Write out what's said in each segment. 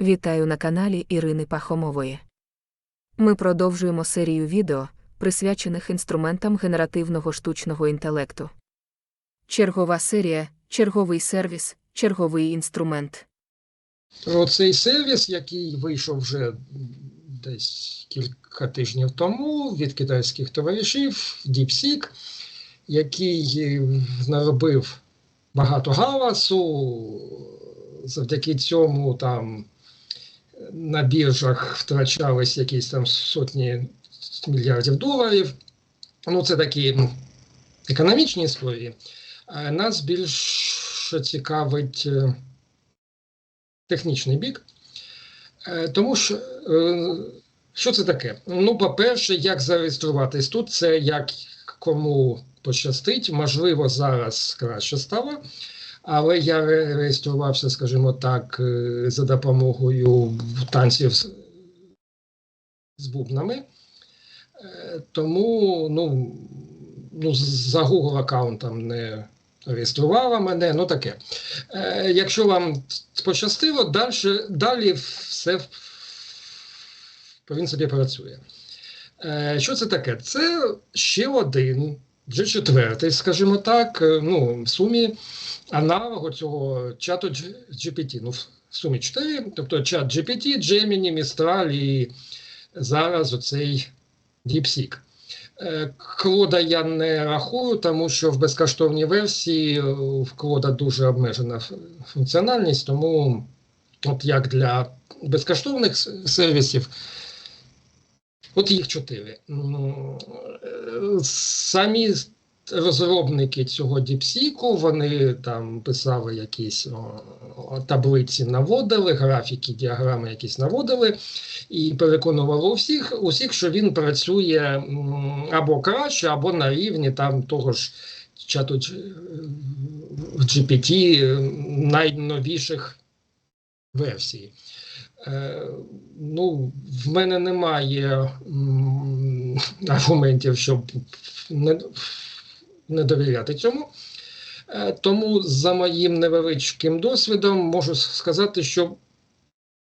Вітаю на каналі Ірини Пахомової. Ми продовжуємо серію відео, присвячених інструментам генеративного штучного інтелекту. Чергова серія, черговий сервіс, черговий інструмент. Оцей сервіс, який вийшов вже десь кілька тижнів тому від китайських товаришів, DeepSeek, який е, наробив багато галасу, завдяки цьому там на біржах втрачались якісь там сотні мільярдів доларів. Ну, це такі ну, економічні історії. Нас більше цікавить е, технічний бік. Е, Тому що е, що це таке? Ну, по-перше, як зареєструватись тут, це як кому пощастить. Можливо, зараз краще стало. Але я реєструвався, скажімо так, е, за допомогою танців з, бубнами. Е, Тому ну, ну, за Google аккаунтом не реєструвала мене, ну таке. Е, Якщо вам пощастило, далі, далі все в принципі працює. Що це таке? Це ще один, вже четвертий, скажімо так, е, ну, в сумі аналогу цього чату GPT. Ну, в сумі 4, тобто чат GPT, Gemini, Mistral і зараз оцей DeepSeek. Е, Клода я не рахую, тому що в безкоштовній версії е, в Клода дуже обмежена функціональність, тому от як для безкоштовних сервісів, от їх чотири. Е, Самі розробники цього DeepSeek, вони там писали якісь о, таблиці, наводили, графіки, діаграми якісь наводили і переконувало усіх, усіх, що він працює або краще, або на рівні там того ж чату GPT е, найновіших версій. Е, ну, в мене немає аргументів, щоб не, не довіряти цьому. Е, тому за моїм невеличким досвідом можу сказати, що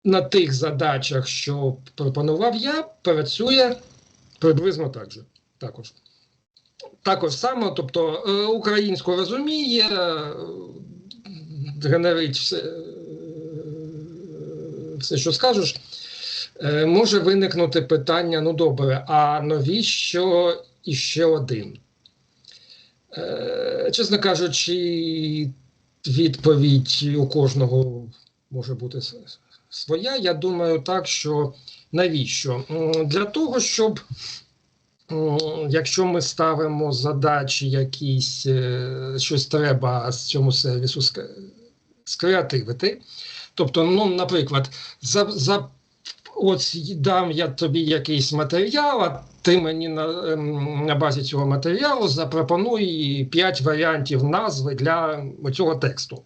на тих задачах, що пропонував я, працює приблизно так же. Також. Також само, тобто е, українську розуміє, генерить все, все, що скажеш. Е, Може виникнути питання: ну добре, а навіщо іще один? Е, Чесно кажучи, відповідь у кожного може бути своя. Я думаю, так, що навіщо? Для того, щоб якщо ми ставимо задачі якісь, е, щось треба з цьому сервісу скреативити. Тобто, ну, наприклад, за, за от дам я тобі якийсь матеріал, а ти мені на, ем, на базі цього матеріалу запропонуй 5 варіантів назви для цього тексту.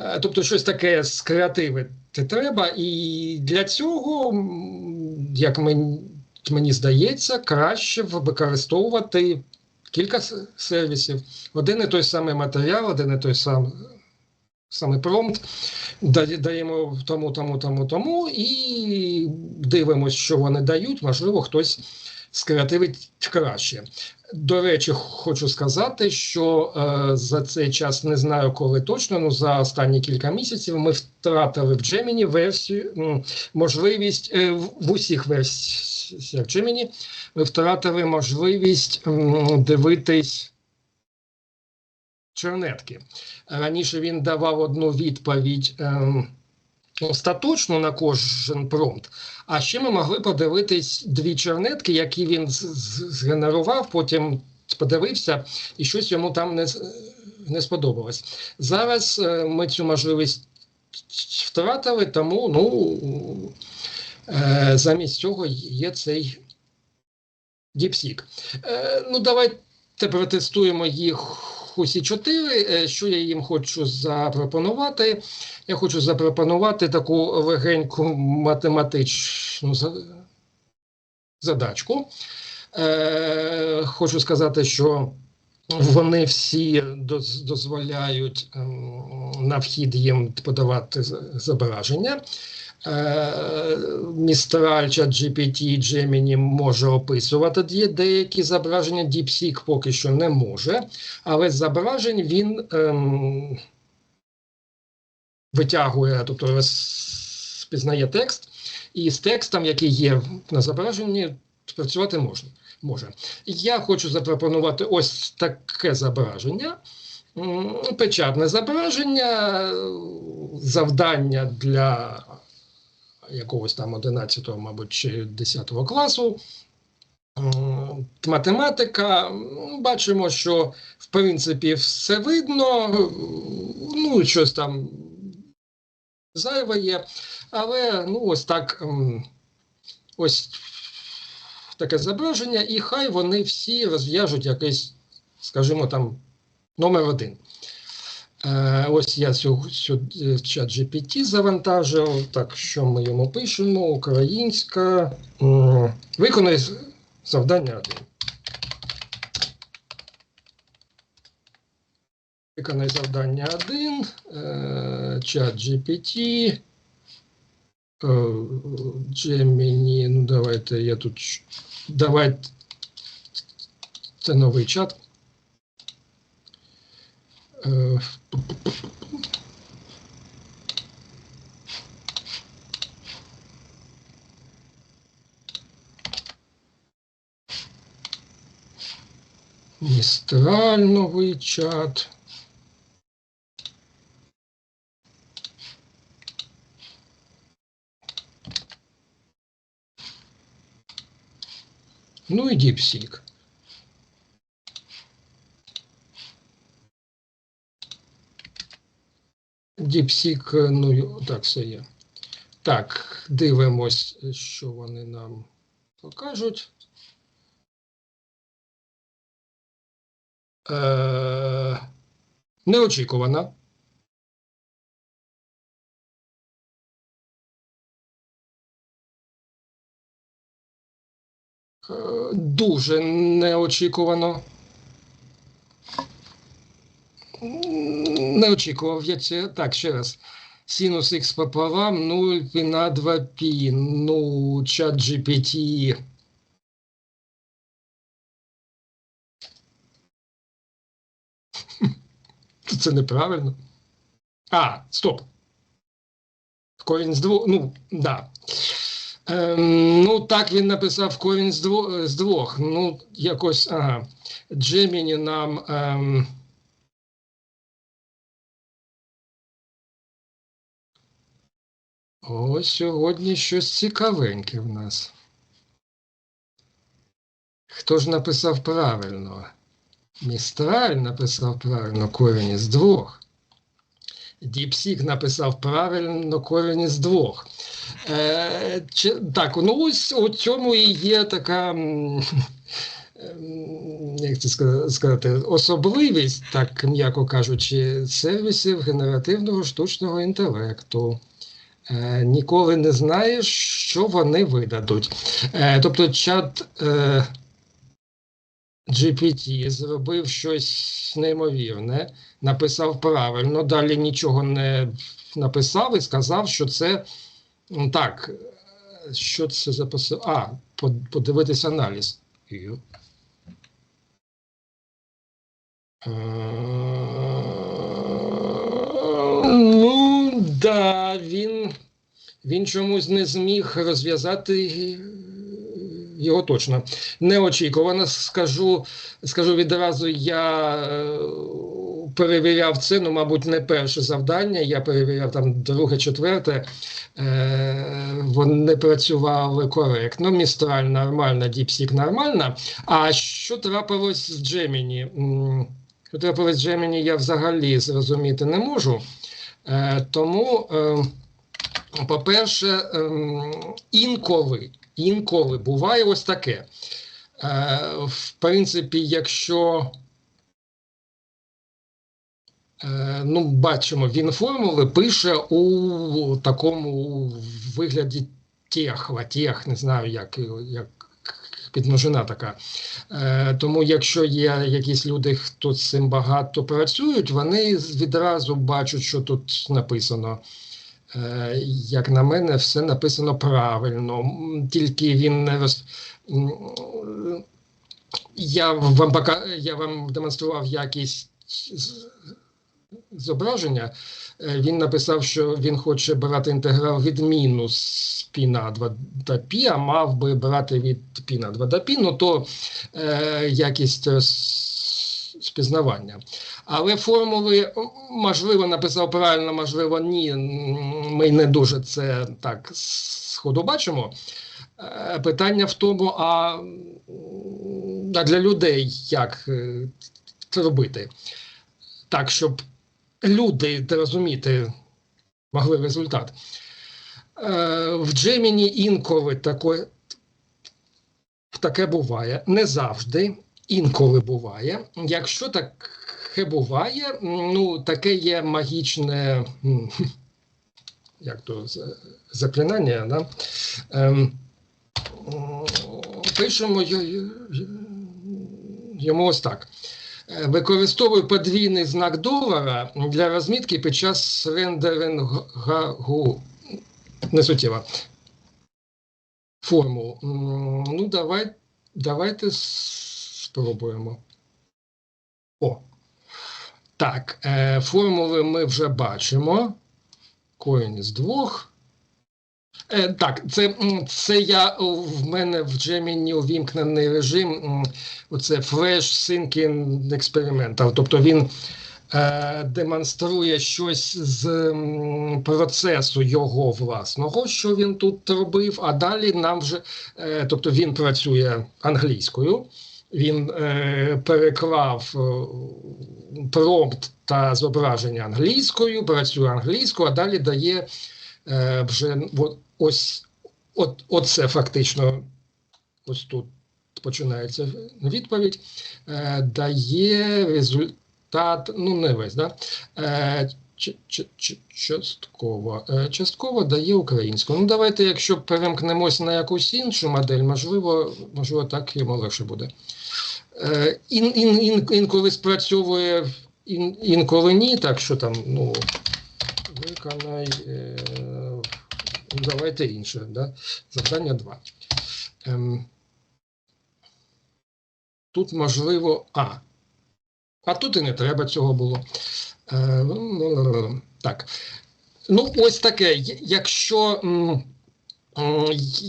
Е, Тобто щось таке скреативити треба, і для цього, як мені, мені здається, краще використовувати кілька сервісів. Один і той самий матеріал, один і той самий, самий промпт, даємо тому, тому, тому, тому, і дивимося, що вони дають. Можливо, хтось скреативить краще. До речі, хочу сказати, що е, за цей час не знаю, коли точно, ну за останні кілька місяців ми втратили в Gemini версію, можливість е, в усіх версіях Gemini ми втратили можливість м, дивитись чернетки. Раніше він давав одну відповідь. ем, Остаточно на кожен промпт, а ще ми могли подивитись дві чернетки, які він згенерував, потім подивився, і щось йому там не, не сподобалось. Зараз е, ми цю можливість втратили, тому ну, е, замість цього є цей DeepSeek. Е, ну, давайте протестуємо їх усі чотири. Е, Що я їм хочу запропонувати? Я хочу запропонувати таку легеньку математичну задачку. Е, хочу сказати, що вони всі дозволяють ем, на вхід їм подавати зображення. Е, Містраль, ChatGPT, Gemini може описувати де- деякі зображення, DeepSeek поки що не може, але зображень він ем, витягує, тобто розпізнає текст, і з текстом, який є на зображенні, працювати можна. може. Я хочу запропонувати ось таке зображення. Печатне зображення, завдання для якогось там 11, мабуть, чи 10 класу. Математика. Бачимо, що в принципі все видно, ну, щось там зайве є, але ну, ось так, ось таке зображення, і хай вони всі розв'яжуть якийсь, скажімо там, номер один. Е, ось я цю е, чат GPT завантажив. Так, що ми йому пишемо? Українська. Виконай завдання один. Виконай завдання 1, е, чат GPT, Gemini, ну давайте я тут, давайте, це новий чат. Е, Містраль новий чат. Ну і DeepSeek. DeepSeek, е, ну так, все є. Так, дивимось, що вони нам покажуть. Е, неочікувано. Е, дуже неочікувано. Не очікував я це. Так, ще раз. Синус х пополам 0 пі на 2 пі. Ну, чат GPT. Це неправильно. А, стоп. Корінь з двох. Ну, да. Ем, ну, так він написав корінь. З двох. Ну, якось. Ага. Джеміні нам. Ем, О, сьогодні щось цікавеньке в нас. Хто ж написав правильно? Містраль написав правильно корінь із двох. Діпсік написав правильно корінь із двох. Е, чи, так, ну ось у цьому і є така, як це сказати, особливість, так м'яко кажучи, сервісів генеративного штучного інтелекту. Е, ніколи не знаєш, що вони видадуть. Е, тобто чат е, GPT зробив щось неймовірне, написав правильно, далі нічого не написав і сказав, що це так. Що це за посил? А, подивитись аналіз Ну, да, він, він чомусь не зміг розв'язати е, його точно. Неочікувано скажу, скажу відразу, я е, перевіряв це, ну, мабуть, не перше завдання, я перевіряв там друге, четверте. Е, вони працювали коректно, Містраль нормально, DeepSeek нормально. А що трапилось з? М, Що трапилось з Gemini, я взагалі зрозуміти не можу. Е, тому, е, по-перше, ем, інколи, інколи буває ось таке. Е, в принципі, якщо ну, бачимо, він формули пише у такому вигляді техла, тех, не знаю, як, як підмножина така. Е, тому, якщо є якісь люди, хто з цим багато працюють, вони відразу бачать, що тут написано. Е, Як на мене, все написано правильно. Тільки він не роз... я вам пока... я вам демонстрував якість зображення, е, він написав, що він хоче брати інтеграл від мінус пі на 2 до пі, а мав би брати від пі на 2 до пі, ну то е, якість е, спізнавання. Але формули, можливо, написав правильно, можливо, ні. Ми не дуже це так сходу бачимо. Е, питання в тому, а, а для людей як це робити? Так, щоб люди розуміти могли результат. Е, В Gemini інколи таке, таке буває, не завжди, інколи буває. Якщо таке буває, ну таке є магічне як то, заклинання. Да? Ем, пишемо йому ось так. Е, Використовую подвійний знак долара для розмітки під час рендерингу несуттєво. Формул. Ну, давай, давайте спробуємо. О. Так, е, формули ми вже бачимо. Корінь з двох. Е, так, це, це я в мене в Gemini увімкнений режим. Оце Flash Syncing Experimental. Тобто він е, демонструє щось з процесу його власного, що він тут робив, а далі нам вже, е, тобто він працює англійською. Він е, переклав промпт та зображення англійською, працює англійською, а далі дає вже ось от, оце фактично ось тут починається відповідь, е, дає результат, ну не весь, да? е, частково, е, частково дає українську. Ну давайте, якщо перемкнемось на якусь іншу модель, можливо, можливо так йому легше буде. Е, ін, ін, ін, інколи спрацьовує, ін, інколи ні, так що там, ну, виконай, е, ну, давайте інше, да? завдання 2. Ем, тут можливо, а, а тут і не треба цього було. Е, так. Ну, ось таке. Якщо,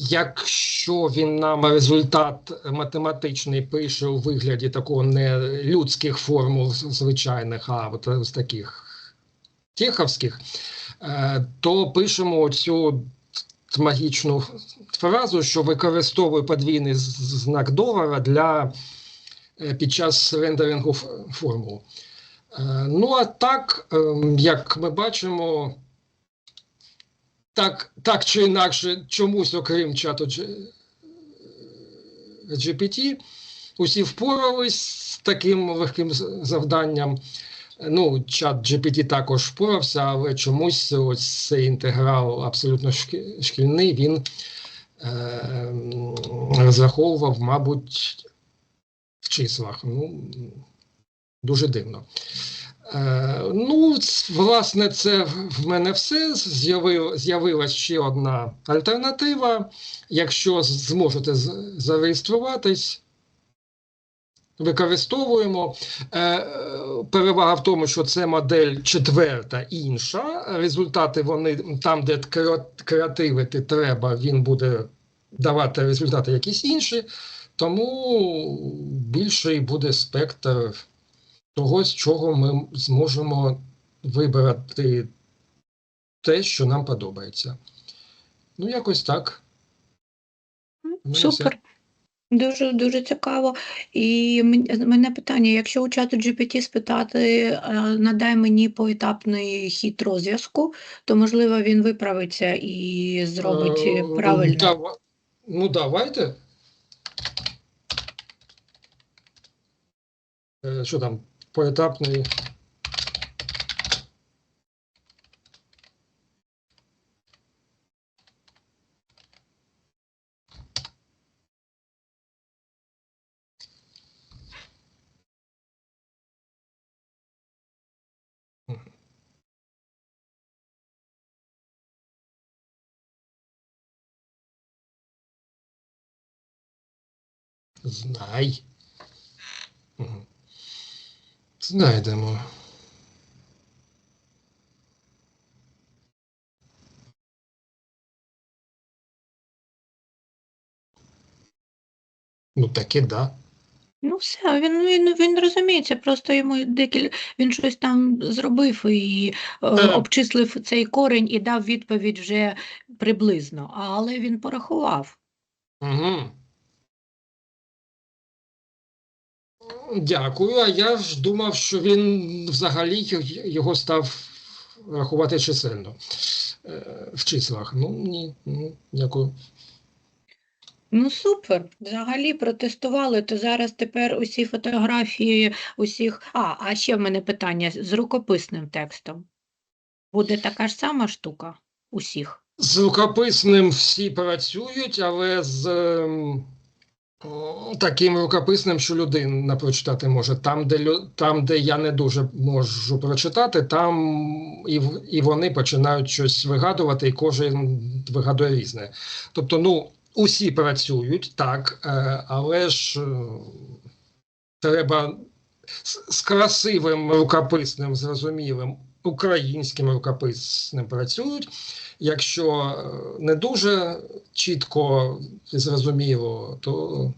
якщо він нам результат математичний пише у вигляді такого не людських формул звичайних, а от з таких тєховських, е, то пишемо оцю магічну фразу, що використовує подвійний знак долара для е, під час рендерингу формул. Е, Ну, а так, ем, як ми бачимо, так, так чи інакше, чомусь, окрім чату GPT, усі впорались з таким легким завданням. Ну, чат GPT також впорався, але чомусь ось цей інтеграл абсолютно шкі- шкільний, він е, розраховував, мабуть, в числах. Ну, дуже дивно. Е, ну, власне, це в мене все. З'явив, з'явилась ще одна альтернатива. Якщо зможете зареєструватись, використовуємо. Е, е, перевага в тому, що це модель четверта інша. Результати вони там, де креативити треба, він буде давати результати якісь інші. Тому більший буде спектр того, з чого ми зможемо вибрати те, що нам подобається. Ну, якось так. Ну. Супер. Дуже дуже цікаво. І мене питання: якщо у чату GPT спитати, е, надай мені поетапний хід розв'язку, то можливо він виправиться і зробить Е, правильно. дава- Ну, давайте. Е, Що там, поетапний. Знай. Знайдемо. Ну, таки да. Ну, все, він, він, він розуміється, просто йому декіль... він щось там зробив і Е. обчислив цей корень і дав відповідь вже приблизно, але він порахував. Угу. Дякую. А я ж думав, що він взагалі його став рахувати чисельно е, в числах. Ну, ні. Ну, дякую. Ну, супер. Взагалі протестували, то зараз тепер усі фотографії усіх. А, а ще в мене питання з рукописним текстом. Буде така ж сама штука усіх? З рукописним всі працюють, але з ем, таким рукописним, що людина прочитати може. Там, де, там, де я не дуже можу прочитати, там і, в- і вони починають щось вигадувати, і кожен вигадує різне. Тобто, ну, усі працюють, так, е, але ж е, треба з красивим рукописним, зрозумілим українським рукописним працюють. Якщо е, не дуже чітко і зрозуміло, то,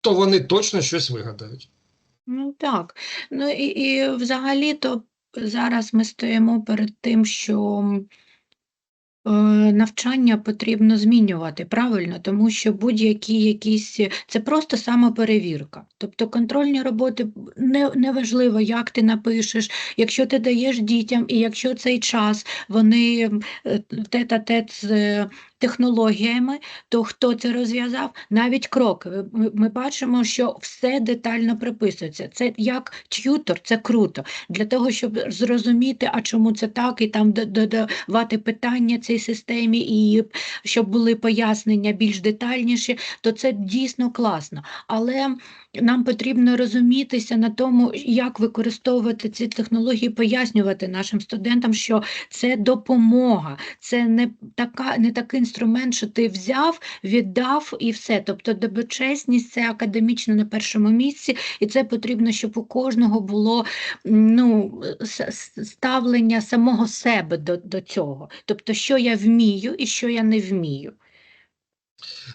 то вони точно щось вигадають. Ну так. Ну і, і взагалі-то зараз ми стоїмо перед тим, що навчання потрібно змінювати, правильно? Тому що будь-які якісь це просто самоперевірка. Тобто контрольні роботи не, не, важливо, як ти напишеш, якщо ти даєш дітям, і якщо цей час вони е, тет-а-тет з е, технологіями, то хто це розв'язав? Навіть кроки. Ми, ми бачимо, що все детально приписується. Це як т'ютор, це круто. Для того, щоб зрозуміти, а чому це так, і там додавати питання цій системі, і щоб були пояснення більш детальніші, то це дійсно класно. Але нам потрібно розумітися на тому, як використовувати ці технології, пояснювати нашим студентам, що це допомога, це не така, не такий інструмент, що ти взяв, віддав і все. Тобто доброчесність це академічно на першому місці, і це потрібно, щоб у кожного було ну, ставлення самого себе до, до цього. Тобто, що я вмію і що я не вмію.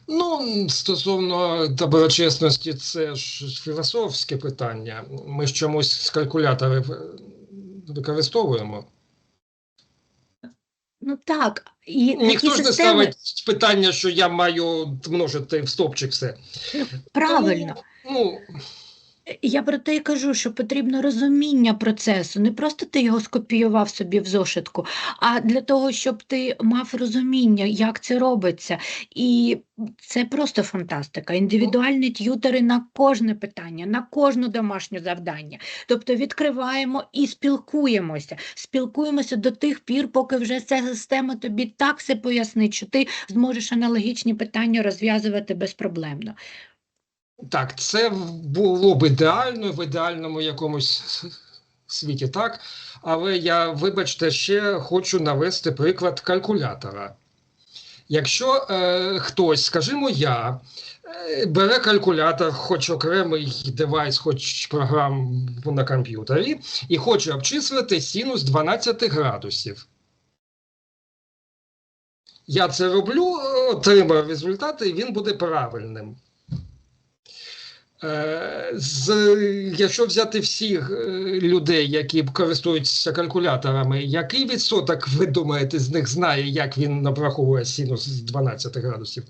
Ну, стосовно доброчесності, це ж філософське питання. Ми ж чомусь з калькулятори використовуємо. Ну так, і Ніхто ж системи... не ставить питання, що я маю множити в стопчик все. правильно. Тому, ну, Я про те й кажу, що потрібно розуміння процесу. Не просто ти його скопіював собі в зошитку, а для того, щоб ти мав розуміння, як це робиться. І це просто фантастика. Індивідуальні т'ютери на кожне питання, на кожне домашнє завдання. Тобто відкриваємо і спілкуємося. Спілкуємося до тих пір, поки вже ця система тобі так все пояснить, що ти зможеш аналогічні питання розв'язувати безпроблемно. Так, це було б ідеально, в ідеальному якомусь світі, так. Але я, вибачте, ще хочу навести приклад калькулятора. Якщо е, хтось, скажімо, я, е, бере калькулятор, хоч окремий девайс, хоч програму на комп'ютері, і хоче обчислити синус 12 градусів. Я це роблю, е, отримаю результат, і він буде правильним. Е, З, якщо взяти всіх е, людей, які користуються калькуляторами, який відсоток, ви думаєте, з них знає, як він обраховує синус з 12 градусів?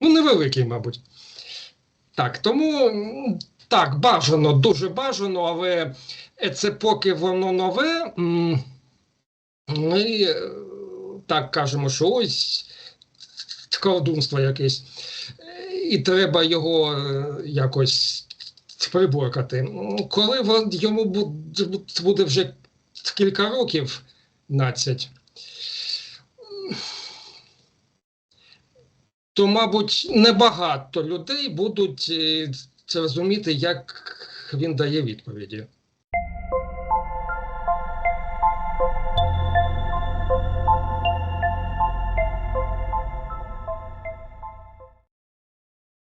Ну, невеликий, мабуть. Так, тому так, бажано, дуже бажано, але е, це поки воно нове. Ми е, так кажемо, що ось колдунство якесь і треба його е, якось приборкати. М, Коли йому буде, вже кілька років, 12, то, мабуть, небагато людей будуть це розуміти, як він дає відповіді.